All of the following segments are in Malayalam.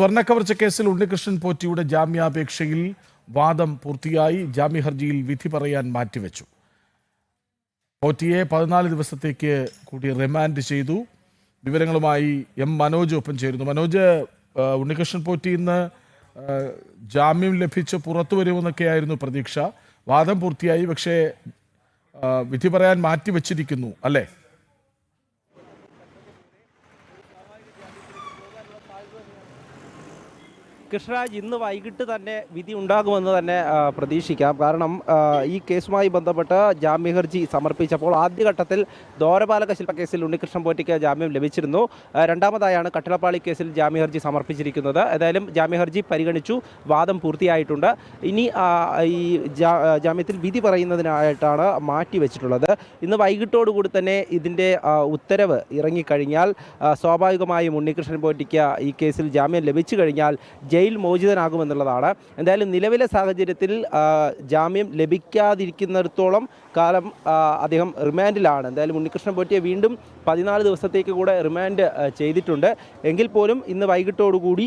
സ്വർണക്കവർച്ച കേസിൽ ഉണ്ണികൃഷ്ണൻ പോറ്റിയുടെ ജാമ്യാപേക്ഷയിൽ വാദം പൂർത്തിയായി. ജാമ്യ ഹർജിയിൽ വിധി പറയാൻ മാറ്റിവെച്ചു. പോറ്റിയെ പതിനാല് ദിവസത്തേക്ക് കൂടി റിമാൻഡ് ചെയ്തു. വിവരങ്ങളുമായി എം മനോജ് ഒപ്പം ചേരുന്നു. മനോജ് ഉണ്ണികൃഷ്ണൻ പോറ്റി ഇന്ന് ജാമ്യം ലഭിച്ച് പുറത്തു വരുമെന്നൊക്കെയായിരുന്നു പ്രതീക്ഷ. വാദം പൂർത്തിയായി പക്ഷേ വിധി പറയാൻ മാറ്റിവെച്ചിരിക്കുന്നു അല്ലേ? കൃഷ്ണരാജ് ഇന്ന് വൈകിട്ട് തന്നെ വിധി ഉണ്ടാകുമെന്ന് തന്നെ പ്രതീക്ഷിക്കാം. കാരണം ഈ കേസുമായി ബന്ധപ്പെട്ട് ജാമ്യ ഹർജി സമർപ്പിച്ചപ്പോൾ ആദ്യഘട്ടത്തിൽ ദോരപാലക ശില്പക്കേസിൽ ഉണ്ണികൃഷ്ണൻ പോറ്റിക്ക് ജാമ്യം ലഭിച്ചിരുന്നു. രണ്ടാമതായാണ് കട്ടിളപ്പാളി കേസിൽ ജാമ്യ ഹർജി സമർപ്പിച്ചിരിക്കുന്നത്. ഏതായാലും ജാമ്യ ഹർജി പരിഗണിച്ചു. വാദം പൂർത്തിയായിട്ടുണ്ട്. ഇനി ഈ ജാമ്യത്തിൽ വിധി പറയുന്നതിനായിട്ടാണ് മാറ്റി വെച്ചിട്ടുള്ളത്. ഇന്ന് വൈകിട്ടോടുകൂടി തന്നെ ഇതിന്റെ ഉത്തരവ് ഇറങ്ങിക്കഴിഞ്ഞാൽ സ്വാഭാവികമായും ഉണ്ണികൃഷ്ണൻ പോറ്റിക്ക് ഈ കേസിൽ ജാമ്യം ലഭിച്ചു കഴിഞ്ഞാൽ ജയിൽ മോചിതനാകുമെന്നുള്ളതാണ്. എന്തായാലും നിലവിലെ സാഹചര്യത്തിൽ ജാമ്യം ലഭിക്കാതിരിക്കുന്നിടത്തോളം കാലം അദ്ദേഹം റിമാൻഡിലാണ്. എന്തായാലും ഉണ്ണികൃഷ്ണൻ പോറ്റിയെ വീണ്ടും പതിനാല് ദിവസത്തേക്ക് കൂടെ റിമാൻഡ് ചെയ്തിട്ടുണ്ട്. എങ്കിൽ പോലും ഇന്ന് വൈകിട്ടോടുകൂടി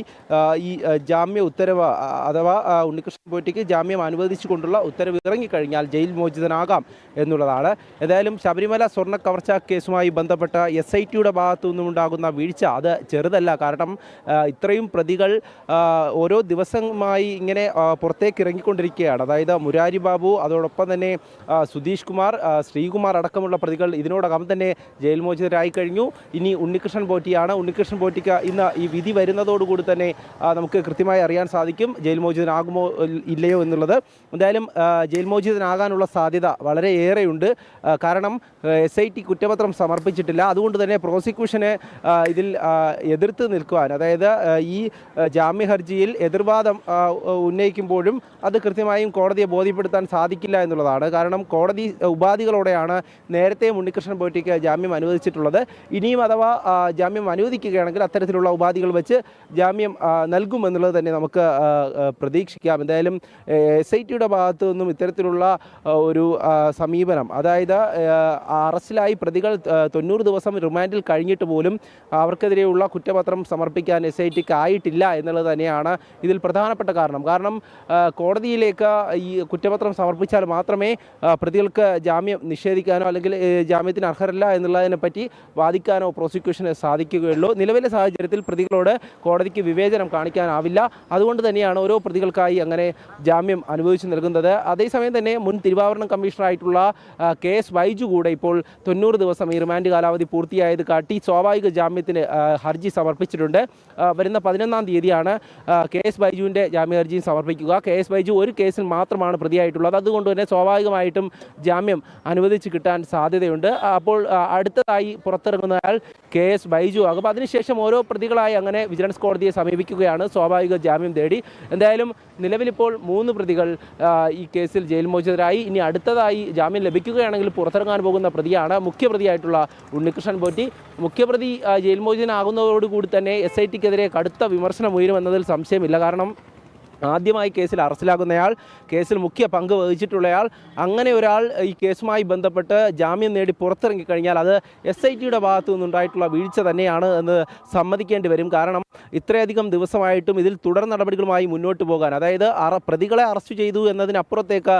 ഈ ജാമ്യ ഉത്തരവ് അഥവാ ഉണ്ണികൃഷ്ണൻ പോറ്റിക്ക് ജാമ്യം അനുവദിച്ചുകൊണ്ടുള്ള ഉത്തരവ് ഇറങ്ങിക്കഴിഞ്ഞാൽ ജയിൽ മോചിതനാകാം എന്നുള്ളതാണ്. ഏതായാലും ശബരിമല സ്വർണ കവർച്ചാ കേസുമായി ബന്ധപ്പെട്ട എസ് ഐ ടിയുടെ ഭാഗത്തു നിന്നുണ്ടാകുന്ന വീഴ്ച അത് ചെറുതല്ല. കാരണം ഇത്രയും പ്രതികൾ ഓരോ ദിവസമായി ഇങ്ങനെ പുറത്തേക്ക് ഇറങ്ങിക്കൊണ്ടിരിക്കുകയാണ്. അതായത് മുരാരി ബാബു അതോടൊപ്പം തന്നെ ആ, സുധീഷ് കുമാർ ശ്രീകുമാർ അടക്കമുള്ള പ്രതികൾ ഇതിനോടകം തന്നെ ജയിൽ മോചിതരായി കഴിഞ്ഞു. ഇനി ഉണ്ണികൃഷ്ണൻ പോറ്റിയാണ്. ഉണ്ണികൃഷ്ണൻ പോറ്റിക്ക് ഇന്ന് ഈ വിധി വരുന്നതോടുകൂടി തന്നെ നമുക്ക് കൃത്യമായി അറിയാൻ സാധിക്കും ജയിൽ മോചിതനാകുമോ ഇല്ലയോ എന്നുള്ളത്. എന്തായാലും ജയിൽ മോചിതനാകാനുള്ള സാധ്യത വളരെ ഏറെയുണ്ട് കാരണം എസ് ഐ ടി കുറ്റപത്രം സമർപ്പിച്ചിട്ടില്ല. അതുകൊണ്ട് തന്നെ പ്രോസിക്യൂഷനെ ഇതിൽ എതിർത്ത് നിൽക്കുവാൻ അതായത് ഈ ജാമ്യ ഹർജിയിൽ എതിർവാദം ഉന്നയിക്കുമ്പോഴും അത് കൃത്യമായും കോടതിയെ ബോധ്യപ്പെടുത്താൻ സാധിക്കില്ല എന്നുള്ളതാണ്. കാരണം കോടതി ഉപാധികളോടെയാണ് നേരത്തെ ഉണ്ണികൃഷ്ണൻ പോറ്റിക്ക് ജാമ്യം അനുവദിച്ചിട്ടുള്ളത്. ഇനിയും അഥവാ ജാമ്യം അനുവദിക്കുകയാണെങ്കിൽ അത്തരത്തിലുള്ള ഉപാധികൾ വെച്ച് ജാമ്യം നൽകുമെന്നുള്ളത് തന്നെ നമുക്ക് പ്രതീക്ഷിക്കാം. എന്തായാലും എസ് ഐ ടിയുടെ ഭാഗത്തു നിന്നും ഇത്തരത്തിലുള്ള ഒരു സമീപനം അതായത് അറസ്റ്റിലായി പ്രതികൾ തൊണ്ണൂറ് ദിവസം റിമാൻഡിൽ കഴിഞ്ഞിട്ട് പോലും അവർക്കെതിരെയുള്ള കുറ്റപത്രം സമർപ്പിക്കാൻ എസ് ഐ ടിക്ക് ആയിട്ടില്ല എന്നുള്ളത് തന്നെയാണ് ഇതിൽ പ്രധാനപ്പെട്ട കാരണം. കാരണം കോടതിയിലേക്ക് ഈ കുറ്റപത്രം സമർപ്പിച്ചാൽ മാത്രമേ പ്രതികൾക്ക് ജാമ്യം നിഷേധിക്കാനോ അല്ലെങ്കിൽ ജാമ്യത്തിന് അർഹരല്ല എന്നുള്ളതിനെ പറ്റി വാദിക്കാനോ പ്രോസിക്യൂഷന് സാധിക്കുകയുള്ളൂ. നിലവിലെ സാഹചര്യത്തിൽ പ്രതികളോട് കോടതിക്ക് വിവേചനം കാണിക്കാനാവില്ല. അതുകൊണ്ട് തന്നെയാണ് ഓരോ പ്രതികൾക്കായി അങ്ങനെ ജാമ്യം അനുവദിച്ചു നൽകുന്നത്. അതേസമയം തന്നെ മുൻ തിരുവാഭരണം കമ്മീഷണറായിട്ടുള്ള കെ എസ് വൈജു കൂടെ ഇപ്പോൾ തൊണ്ണൂറ് ദിവസം ഈ റിമാൻഡ് കാലാവധി പൂർത്തിയായത് കാട്ടി സ്വാഭാവിക ജാമ്യത്തിന് ഹർജി സമർപ്പിച്ചിട്ടുണ്ട്. വരുന്ന പതിനൊന്നാം തീയതിയാണ് കെ എസ് ബൈജുവിന്റെ ജാമ്യഹർജിയും സമർപ്പിക്കുക. കെ എസ് ബൈജു ഒരു കേസിൽ മാത്രമാണ് പ്രതിയായിട്ടുള്ളത്. അതുകൊണ്ട് തന്നെ സ്വാഭാവികമായിട്ടും ജാമ്യം അനുവദിച്ച് കിട്ടാൻ സാധ്യതയുണ്ട്. അപ്പോൾ അടുത്തതായി പുറത്തിറങ്ങുന്നയാൾ കെ എസ് ബൈജു ആകും. അതിനുശേഷം ഓരോ പ്രതികളായി അങ്ങനെ വിജിലൻസ് കോടതിയെ സമീപിക്കുകയാണ്. സ്വാഭാവിക ജാമ്യം തേടി. എന്തായാലും നിലവിലിപ്പോൾ മൂന്ന് പ്രതികൾ ഈ കേസിൽ ജയിൽ മോചിതരായി ഇനി അടുത്തതായി ജാമ്യം ലഭിക്കുകയാണെങ്കിൽ പുറത്തിറങ്ങാൻ പോകുന്ന പ്രതിയാണ് മുഖ്യപ്രതിയായിട്ടുള്ള ഉണ്ണികൃഷ്ണൻ പോറ്റി. മുഖ്യപ്രതി ജയിൽ മോചിതനാകുന്നതോടുകൂടി തന്നെ എസ് ഐ ടിക്കെതിരെ കടുത്ത വിമർശനം ഉയരുമെന്നതിൽ സംശയമില്ല. കാരണം ആദ്യമായി കേസിൽ അറസ്റ്റിലാകുന്നയാൾ കേസിൽ മുഖ്യ പങ്ക് വഹിച്ചിട്ടുള്ളയാൾ അങ്ങനെ ഒരാൾ ഈ കേസുമായി ബന്ധപ്പെട്ട് ജാമ്യം നേടി പുറത്തിറങ്ങിക്കഴിഞ്ഞാൽ അത് എസ് ഐ ടിയുടെ ഭാഗത്തു നിന്നുണ്ടായിട്ടുള്ള വീഴ്ച തന്നെയാണ് എന്ന് സമ്മതിക്കേണ്ടി വരും. കാരണം ഇത്രയധികം ദിവസമായിട്ടും ഇതിൽ തുടർ നടപടികളുമായി മുന്നോട്ട് പോകാൻ അതായത് പ്രതികളെ അറസ്റ്റ് ചെയ്തു എന്നതിനപ്പുറത്തേക്ക്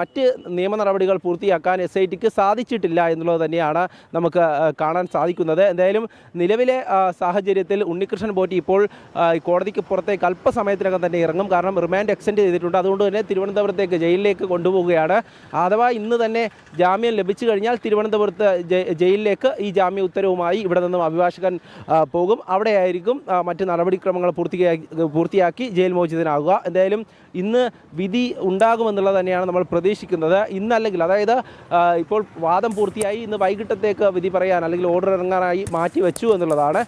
മറ്റ് നിയമ നടപടികൾ പൂർത്തിയാക്കാൻ എസ് ഐ ടിക്ക് സാധിച്ചിട്ടില്ല എന്നുള്ളത് തന്നെയാണ് നമുക്ക് കാണാൻ സാധിക്കുന്നത്. എന്തായാലും നിലവിലെ സാഹചര്യത്തിൽ ഉണ്ണികൃഷ്ണൻ പോറ്റി ഇപ്പോൾ കോടതിക്ക് പുറത്തേക്ക് അല്പസമയത്തിനകം തന്നെ ഇറങ്ങും. കാരണം റിമാൻഡ് എക്സ്റ്റെൻഡ് ചെയ്തിട്ടുണ്ട്. അതുകൊണ്ട് തന്നെ തിരുവനന്തപുരത്തേക്ക് ജയിലിലേക്ക് കൊണ്ടുപോവുകയാണ്. അഥവാ ഇന്ന് തന്നെ ജാമ്യം ലഭിച്ചു കഴിഞ്ഞാൽ തിരുവനന്തപുരത്ത് ജയിലിലേക്ക് ഈ ജാമ്യ ഉത്തരവുമായി ഇവിടെ നിന്നും അഭിഭാഷകൻ പോകും. അവിടെയായിരിക്കും മറ്റ് നടപടിക്രമങ്ങൾ പൂർത്തിയാക്കി പൂർത്തിയാക്കി ജയിൽ മോചിതനാകുക എന്തായാലും ഇന്ന് വിധി ഉണ്ടാകുമെന്നുള്ളത് തന്നെയാണ് നമ്മൾ പ്രതീക്ഷിക്കുന്നത്. ഇന്നല്ലെങ്കിൽ അതായത് ഇപ്പോൾ വാദം പൂർത്തിയായി. ഇന്ന് വൈകിട്ടത്തേക്ക് വിധി പറയാൻ അല്ലെങ്കിൽ ഓർഡർ ഇറങ്ങാനായി മാറ്റി വെച്ചു എന്നുള്ളതാണ്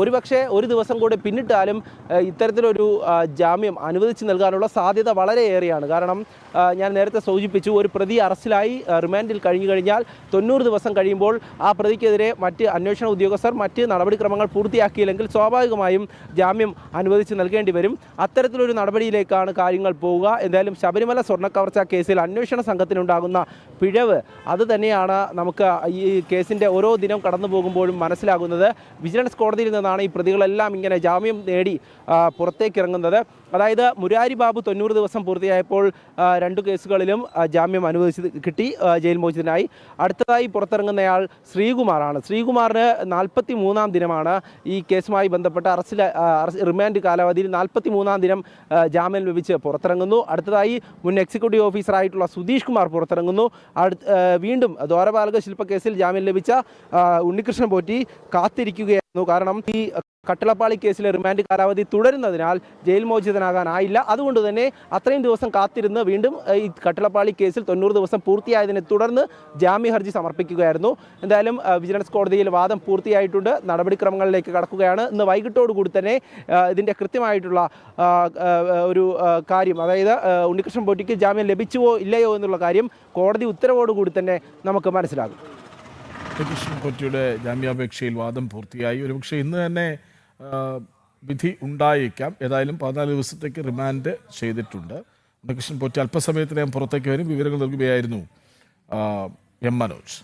ഒരുപക്ഷെ ഒരു ദിവസം കൂടി പിന്നിട്ടാലും ഇത്തരത്തിലൊരു ജാമ്യം അനുവദിച്ച് നൽകാനുള്ള സാധ്യത വളരെ ഏറെയാണ്. കാരണം ഞാൻ നേരത്തെ സൂചിപ്പിച്ചു ഒരു പ്രതി അറസ്റ്റിലായി റിമാൻഡിൽ കഴിഞ്ഞു കഴിഞ്ഞാൽ തൊണ്ണൂറ് ദിവസം കഴിയുമ്പോൾ ആ പ്രതിക്കെതിരെ മറ്റ് അന്വേഷണ ഉദ്യോഗസ്ഥർ മറ്റ് നടപടിക്രമങ്ങൾ പൂർത്തിയാക്കിയില്ലെങ്കിൽ സ്വാഭാവികമായും ജാമ്യം അനുവദിച്ച് നൽകേണ്ടി വരും. അത്തരത്തിലൊരു നടപടിയിലേക്കാണ് കാര്യങ്ങൾ പോവുക. എന്തായാലും ശബരിമല സ്വർണക്കവർച്ച കേസിൽ അന്വേഷണ സംഘത്തിനുണ്ടാകുന്ന പിഴവ് അത് തന്നെയാണ് നമുക്ക് ഈ കേസിന്റെ ഓരോ ദിനം കടന്നു പോകുമ്പോഴും മനസ്സിലാകുന്നത്. വിജിലൻസ് കോടതിയിൽ നിന്നാണ് ഈ പ്രതികളെല്ലാം ഇങ്ങനെ ജാമ്യം നേടി ആ, അതായത് മുരാരി ബാബു തൊണ്ണൂറ് ദിവസം പൂർത്തിയായപ്പോൾ രണ്ട് കേസുകളിലും ജാമ്യം അനുവദിച്ച് കിട്ടി ജയിൽ മോചിതനായി. അടുത്തതായി പുറത്തിറങ്ങുന്നയാൾ ശ്രീകുമാറാണ്. ശ്രീകുമാറിന് നാൽപ്പത്തി മൂന്നാം ദിനമാണ് ഈ കേസുമായി ബന്ധപ്പെട്ട അറസ്റ്റിൽ റിമാൻഡ് കാലാവധിയിൽ നാൽപ്പത്തി മൂന്നാം ദിനം ജാമ്യം ലഭിച്ച് പുറത്തിറങ്ങുന്നു. അടുത്തതായി മുൻ എക്സിക്യൂട്ടീവ് ഓഫീസറായിട്ടുള്ള സുധീഷ് കുമാർ പുറത്തിറങ്ങുന്നു. വീണ്ടും ദ്വാരപാലക ശില്പക്കേസിൽ ജാമ്യം ലഭിച്ച ഉണ്ണികൃഷ്ണൻ പോറ്റി കാത്തിരിക്കുകയായിരുന്നു. കാരണം ഈ കട്ടളപ്പാളി കേസിലെ റിമാൻഡ് കാലാവധി തുടരുന്നതിനാൽ ജയിൽ മോചിതനാകാനായില്ല. അതുകൊണ്ട് തന്നെ അത്രയും ദിവസം കാത്തിരുന്ന് വീണ്ടും ഈ കട്ടിളപ്പാളി കേസിൽ തൊണ്ണൂറ് ദിവസം പൂർത്തിയായതിനെ തുടർന്ന് ജാമ്യ ഹർജി സമർപ്പിക്കുകയായിരുന്നു. എന്തായാലും വിജിലൻസ് കോടതിയിൽ വാദം പൂർത്തിയായിട്ടുണ്ട്. നടപടിക്രമങ്ങളിലേക്ക് കടക്കുകയാണ്. ഇന്ന് വൈകിട്ടോടുകൂടി തന്നെ ഇതിന്റെ കൃത്യമായിട്ടുള്ള ഒരു കാര്യം അതായത് ഉണ്ണികൃഷ്ണൻ പോറ്റിക്ക് ജാമ്യം ലഭിച്ചുവോ ഇല്ലയോ എന്നുള്ള കാര്യം കോടതി ഉത്തരവോടുകൂടി തന്നെ നമുക്ക് മനസ്സിലാകും. ഉണ്ണികൃഷ്ണൻ പോറ്റിയുടെ ജാമ്യാപേക്ഷയിൽ വാദം പൂർത്തിയായി. ഒരുപക്ഷെ ഇന്ന് തന്നെ വിധി ഉണ്ടായേക്കാം. ഏതായാലും പതിനാല് ദിവസത്തേക്ക് റിമാൻഡ് ചെയ്തിട്ടുണ്ട്. ഉണ്ണികൃഷ്ണൻ പോറ്റി അല്പസമയത്തിന് ഞാൻ പുറത്തേക്ക് വരും. വിവരങ്ങൾ നൽകുകയായിരുന്നു എം മനോജ്.